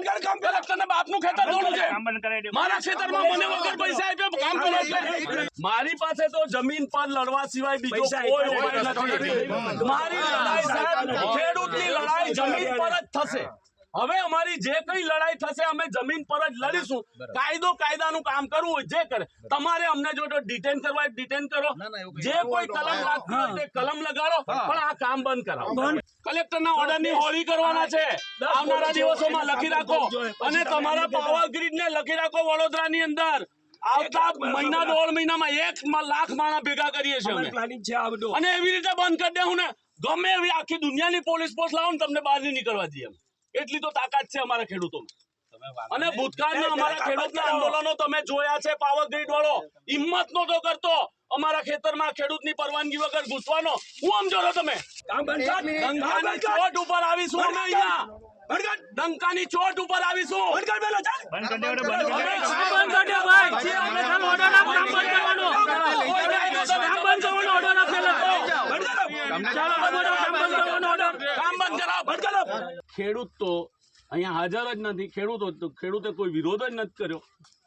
બંધ કામ કામ તને બાપનું ખેતર થોડું છે. મારા ખેતરમાં મને વગર પૈસા આપ્યા કામ કરો. મારી પાસે તો જમીન પર લડવા સિવાય બીજો કોઈ ઉપાય નથી. મારી લડાઈ સાહેબ ખેડૂતની લડાઈ જમીન પર જ થશે. હવે અમારી જે કઈ લડાઈ થશે અમે જમીન પર જ લડીશું. કાયદો કાયદાનું કામ કરવું હોય જે કરે. તમારે અમને જો ડિટેન કરવા ડિટેન કરો. જે કોઈ કલમ લાગતી કલમ લગાડો પણ આ કામ બંધ કરાવો. કલેક્ટરના ઓર્ડરની હોળી કરવાના છે. આવનારા દિવસોમાં લખી રાખો. અને તમારા પાવર ગ્રીડને લખી રાખો વડોદરાની અંદર. આવતા મહિના દોઢ મહિનામાં એક લાખ માણસ ભેગા કરીએ છીએ અમે. પ્લાનિંગ છે આ બધું. અને એવી રીતે બંધ કરી દેવું ને. ગમે એવી આખી દુનિયાની પોલીસ ફોર્સ લાવો ને તમને બહાર નીકળવા દઈએ એટલી તો તાકાત છે અમારા ખેડૂતોમાં. અને ભૂતકાળના અમારા ખેડૂતના આંદોલનો તમે જોયા છે પાવર ગ્રીડ વાળો. હિંમત નતો કરતો. અમારા ખેતરમાં ખેડૂતની પરવાનગી વગર ઘૂસવાનો. હું સમજો છો તમે? ડંકાની ચોટ ઉપર આવીશું અમે અહીંયા. ડંકાની ચોટ ઉપર આવીશું. ખેડૂત તો અહીંયા હાજર જ નથી. ખેડૂતો જ તો ખેડૂતે કોઈ વિરોધ જ નથી કર્યો.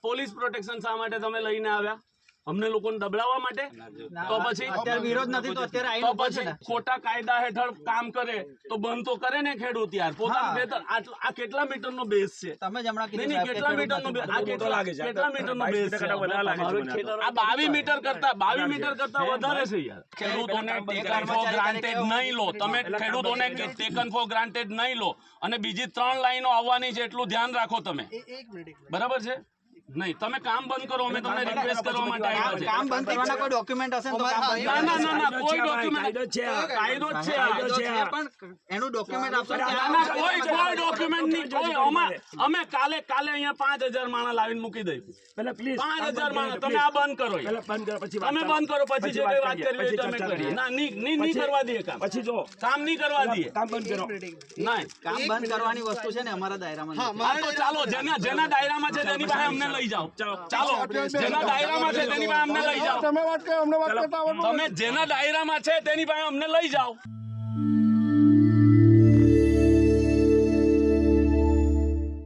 પોલીસ પ્રોટેક્શન શા માટે તમે લઈને આવ્યા? અમને લોકોને દબડાવવા માટે? તો પછી અત્યારે વિરોધ નથી તો અત્યારે તો પછી ખોટા કાયદા હેઠળ કામ કરે તો બંધ તો કરે ને ખેડૂત યાર. પોતાનું ખેતર આ કેટલા મીટરનો બેઝ છે? તમે જ હમણાં નહીં, કીધું કેટલા મીટરનો આ કેટલા લાગે છે. કેટલા મીટરનો બેઝ છે. આ બાવીસ મીટર કરતા બાવીસ મીટર કરતા વધારે છે યાર. ખેડૂતોને ટેકન ફોર ગ્રાન્ટેડ નહીં લો. તમે ખેડૂતોને ટેકન ફોર ગ્રાન્ટેડ નહીં લો. અને બીજી ત્રણ લાઈનો આવવાની છે એટલું ધ્યાન રાખો તમે. બરાબર છે? નહીં તમે કામ બંધ કરો અમે તમને રિક્વેસ્ટ કરવા માટે આવ્યા છે. કામ બંધ કરવાના કોઈ ડોક્યુમેન્ટ હશે તો કામ બંધ ના ના ના ના કોઈ ડોક્યુમેન્ટ છે કાયદો છે કાયદો છે પણ એનું ડોક્યુમેન્ટ આપશો ના, ના, કોઈ કોઈ ડોક્યુમેન્ટ નહીં કોઈ અમે અમે કાલે કાલે અહીંયા પાંચ હજાર માણસ લાવીને મૂકી દઈ. પહેલા પ્લીઝ પાંચ હજાર માણસ તમે આ બંધ કરો પહેલા બંધ કરો પછી વાત તમે બંધ કરો પછી જે કઈ વાત કરીએ, કરવી હોય તમે કરીએ. ના નહીં નહીં નહીં કરવા દઈએ કામ. પછી જો. કામ નહીં કરવા દઈએ. કામ બંધ કરો. નહીં. કામ બંધ કરવાની વસ્તુ છે ને અમારા દાયરામાં. હા તો ચાલો જેના જેના દાયરામાં છે તેની પાસે અમને લઈ જાઓ. ચાલો જેના દાયરામાં છે તેની પાસે અમને લઈ જાઓ. તમે વાત કરો અમને વાત કરતા તમે જેના દાયરામાં છે તેની પાસે અમને લઈ જાઓ.